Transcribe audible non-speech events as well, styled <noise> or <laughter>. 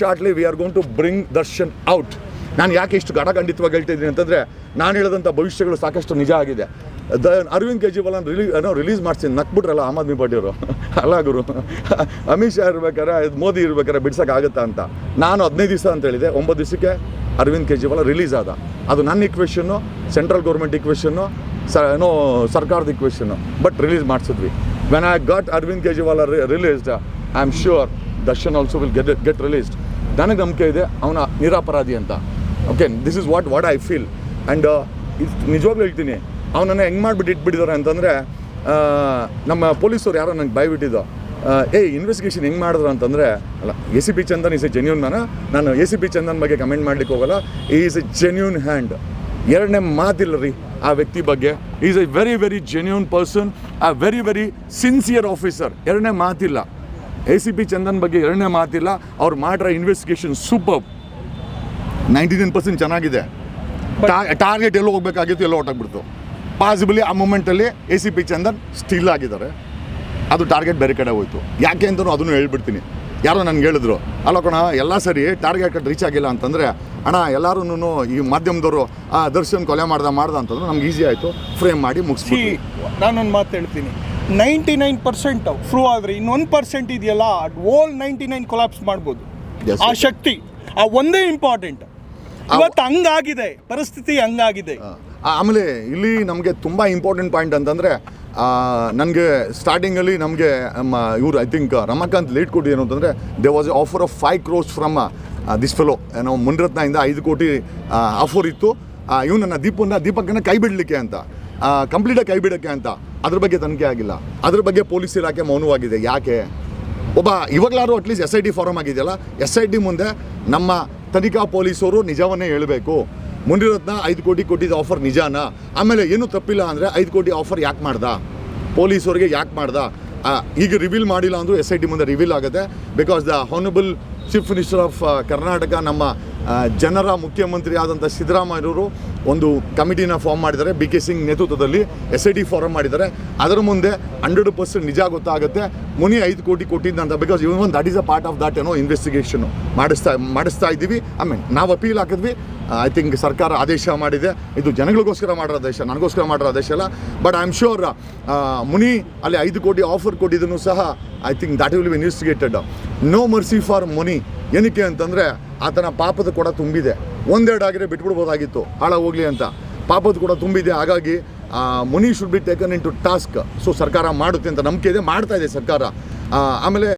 Shortly we are gonna to bring Darshan out ನಾನು ಯಾಕೆ ಇಷ್ಟು ಗಡಖಂಡಿತವಾಗಿ ಹೇಳ್ತಿದ್ದೀನಿ ಅಂತಂದರೆ, ನಾನು ಹೇಳಿದಂಥ ಭವಿಷ್ಯಗಳು ಸಾಕಷ್ಟು ನಿಜ ಆಗಿದೆ. ದ ಅರವಿಂದ್ ಕೇಜ್ರಿವಾಲ್ ರಿಲೀ ಏನೋ ರಿಲೀಸ್ ಮಾಡ್ತೀನಿ ನಕ್ಬಿಟ್ರಲ್ಲ ಆಮ್ ಆದ್ಮಿ ಪಾರ್ಟಿಯವರು <laughs> ಅಲ್ಲ ಗುರು. <laughs> ಅಮಿತ್ ಶಾ ಇರ್ಬೇಕಾರೆ, ಮೋದಿ ಇರ್ಬೇಕಾರೆ ಬಿಡ್ಸೋಕ್ಕಾಗುತ್ತಾ ಅಂತ. ನಾನು ಹದಿನೈದು ದಿವಸ ಅಂತ ಹೇಳಿದೆ, ಒಂಬತ್ತು ದಿವಸಕ್ಕೆ ಅರವಿಂದ್ ಕೇಜ್ರಿವಾಲ್ ರಿಲೀಸ್ ಆದ. ಅದು ನನ್ನ ಇಕ್ವೇಷನ್ನು ಸೆಂಟ್ರಲ್ ಗೌರ್ಮೆಂಟ್ ಇಕ್ವೇಷನ್ನು ಸ, ಏನೋ ಸರ್ಕಾರದ equation but release ಮಾಡಿಸಿದ್ವಿ. When I got Arvind Kejriwal released I am sure Darshan also will get get released ನನಗೆ ನಂಬಿಕೆ ಇದೆ, ಅವನ ನಿರಾಪರಾಧಿ ಅಂತ. Okay this is what what I feel and ಇದು ನಿಜವಾಗ್ಲೂ ಹೇಳ್ತೀನಿ, ಅವನನ್ನು ಹೆಂಗೆ ಮಾಡಿಬಿಟ್ಟು ಇಟ್ಬಿಟ್ಟಿದ್ದಾರೆ ಅಂತಂದರೆ ನಮ್ಮ ಪೊಲೀಸರು ಯಾರೋ ನನಗೆ ಬಾಯ್ಬಿಟ್ಟಿದ್ದು ಏ ಇನ್ವೆಸ್ಟಿಗೇಷನ್ ಹೆಂಗೆ ಮಾಡಿದ್ರು ಅಂತಂದರೆ, ಅಲ್ಲ A C P Chandan is a genuine man ನಾನು ಎ ಸಿ ಪಿ ಚಂದನ್ ಬಗ್ಗೆ ಕಮೆಂಟ್ ಮಾಡಲಿಕ್ಕೆ ಹೋಗಲ್ಲ. ಈಸ್ ಎ ಜೆನ್ಯೂನ್ ಹ್ಯಾಂಡ್ ಎರಡನೇ ಮಾತಿಲ್ಲ ರೀ ಆ ವ್ಯಕ್ತಿ ಬಗ್ಗೆ. Is a very very genuine person ಆ ವೆರಿ ವೆರಿ ಸಿನ್ಸಿಯರ್ ಆಫೀಸರ್ ಎರಡನೇ ಮಾತಿಲ್ಲ. ಎ ಸಿ ಪಿ ಚಂದನ್ ಬಗ್ಗೆ ಎರಡನೇ ಮಾತಿಲ್ಲ. ಅವ್ರು ಮಾಡಿರೋ investigation super ninety nine percent ಚೆನ್ನಾಗಿದೆ ಟಾರ್ಗೆಟ್ ಎಲ್ಲೋ ಹೋಗ್ಬೇಕಾಗಿತ್ತು ಎಲ್ಲೋ ಹೊಟ್ಟಾಗ್ಬಿಡ್ತು ಪಾಸಿಬಲಿ ಆ ಮೂಮೆಂಟಲ್ಲಿ A C P Chandan still ಆಗಿದ್ದಾರೆ. ಅದು ಟಾರ್ಗೆಟ್ ಬೇರೆ ಕಡೆ ಹೋಯ್ತು. ಯಾಕೆ ಅಂತಲೂ ಅದನ್ನು ಹೇಳ್ಬಿಡ್ತೀನಿ. ಯಾರೋ ನನಗೆ ಹೇಳಿದ್ರು ಅಲ್ಲ ಕಣ ಎಲ್ಲ ಸರಿ ಟಾರ್ಗೆಟ್ ರೀಚ್ ಆಗಿಲ್ಲ ಅಂತಂದರೆ ಅಣ್ಣ ಎಲ್ಲರೂ ಈ ಮಾಧ್ಯಮದವರು ಆ ದರ್ಶನ್ ಕೊಲೆ ಮಾಡ್ದ ಮಾಡ್ದ ಅಂತಂದ್ರೆ ನಮ್ಗೆ ಈಸಿ ಆಯಿತು. ಫ್ರೇಮ್ ಮಾಡಿ ಮುಗಿಸಿ ನಾನೊಂದು ಮಾತು ಹೇಳ್ತೀನಿ. ನೈಂಟಿ ನೈನ್ ಪರ್ಸೆಂಟ್ ಫ್ರೂ ಆದರೆ ಇನ್ನೊಂದು ಪರ್ಸೆಂಟ್ ಇದೆಯಲ್ಲ ಓಲ್ ನೈಂಟಿ ನೈನ್ ಕೊಲಾಪ್ಸ್ ಮಾಡ್ಬೋದು. ಆ ಶಕ್ತಿ ಆ ಒಂದೇ ಇಂಪಾರ್ಟೆಂಟ್ ಇವತ್ತು ಹಂಗಾಗಿದೆ ಪರಿಸ್ಥಿತಿ ಹಂಗಾಗಿದೆ. ಆಮೇಲೆ ಇಲ್ಲಿ ನಮಗೆ ತುಂಬ ಇಂಪಾರ್ಟೆಂಟ್ ಪಾಯಿಂಟ್ ಅಂತಂದರೆ ನನಗೆ ಸ್ಟಾರ್ಟಿಂಗಲ್ಲಿ ನಮಗೆ ಇವರು ಐ ಥಿಂಕ್ ರಮಾಕಾಂತ್ ಲೇಟ್ ಕೊಟ್ಟು ಏನು ಅಂತಂದರೆ they was a offer of five crores from this fellow ಏನೋ ಮುನ್ರತ್ನದಿಂದ ಐದು ಕೋಟಿ ಆಫರ್ ಇತ್ತು. ಇವನನ್ನು ದೀಪನ್ನ ದೀಪಕ್ಕನ್ನ ಕೈ ಬಿಡಲಿಕ್ಕೆ ಅಂತ. ಕಂಪ್ಲೀಟಾಗಿ ಕೈ ಬಿಡೋಕ್ಕೆ ಅಂತ ಅದ್ರ ಬಗ್ಗೆ ತನಿಖೆ ಆಗಿಲ್ಲ. ಅದ್ರ ಬಗ್ಗೆ ಪೊಲೀಸ್ ಇಲಾಖೆ ಮೌನವಾಗಿದೆ. ಯಾಕೆ? ಒಬ್ಬ ಇವಾಗಲಾರು at least S I T form ಆಗಿದೆಯಲ್ಲ? ಎಸ್ ಐ ಟಿ ಮುಂದೆ ನಮ್ಮ ತನಿಖಾ ಪೊಲೀಸರು ನಿಜವನ್ನೇ ಹೇಳಬೇಕು. ಮುನಿರತ್ನ ಐದು ಕೋಟಿ ಕೊಟ್ಟಿದ್ದ ಆಫರ್ ನಿಜಾನ? ಆಮೇಲೆ ಏನು ತಪ್ಪಿಲ್ಲ ಅಂದರೆ ಐದು ಕೋಟಿ ಆಫರ್ ಯಾಕೆ ಮಾಡ್ದ? ಪೊಲೀಸರಿಗೆ ಯಾಕೆ ಮಾಡ್ದ? ಈಗ ರಿವೀಲ್ ಮಾಡಿಲ್ಲ ಅಂದರೂ ಎಸ್ ಐ ಟಿ ಮುಂದೆ ರಿವೀಲ್ ಆಗುತ್ತೆ. Because the honourable chief minister of Karnataka ನಮ್ಮ ಜನರ ಮುಖ್ಯಮಂತ್ರಿ ಆದಂಥ ಸಿದ್ದರಾಮಯ್ಯವರು ಒಂದು ಕಮಿಟಿನ ಫಾರ್ಮ್ ಮಾಡಿದ್ದಾರೆ. ಬಿ ಕೆ ಸಿಂಗ್ ನೇತೃತ್ವದಲ್ಲಿ ಎಸ್ ಐ ಟಿ ಫಾರಮ್ ಮಾಡಿದ್ದಾರೆ. ಅದರ ಮುಂದೆ ಹಂಡ್ರೆಡ್ ಪರ್ಸೆಂಟ್ ನಿಜ ಗೊತ್ತಾಗುತ್ತೆ. ಮುನಿ ಐದು ಕೋಟಿ ಕೊಟ್ಟಿದ್ದಂತ because even that is a part of that ಏನೋ ಇನ್ವೆಸ್ಟಿಗೇಷನ್ ಮಾಡಿಸ್ತಾ ಮಾಡಿಸ್ತಾ ಇದ್ದೀವಿ. ಐ ಮೀನ್ ನಾವು ಅಪೀಲ್ ಹಾಕಿದ್ವಿ. ಐ ಥಿಂಕ್ ಸರ್ಕಾರ ಆದೇಶ ಮಾಡಿದೆ. ಇದು ಜನಗಳಿಗೋಸ್ಕರ ಮಾಡಿರೋ ಆದೇಶ, ನನಗೋಸ್ಕರ ಮಾಡಿರೋ ಆದೇಶ ಅಲ್ಲ. But I am sure Muni ಅಲ್ಲಿ ಐದು ಕೋಟಿ ಆಫರ್ ಕೊಟ್ಟಿದ್ದನ್ನು ಸಹ I think that will be investigated no mercy for Muni. ಏನಕ್ಕೆ ಅಂತಂದರೆ ಆತನ ಪಾಪದ ಕೂಡ ತುಂಬಿದೆ. ಒಂದೆರಡು ಆಗಿದ್ರೆ ಬಿಟ್ಬಿಡ್ಬೋದಾಗಿತ್ತು. ಹಾಳ ಹೋಗಲಿ ಅಂತ. ಪಾಪದ ಕೂಡ ತುಂಬಿದೆ. ಹಾಗಾಗಿ Muni should be taken into task so ಸರ್ಕಾರ ಮಾಡುತ್ತೆ ಅಂತ ನಂಬಿಕೆ ಇದೆ. ಮಾಡ್ತಾ ಇದೆ ಸರ್ಕಾರ. ಆಮೇಲೆ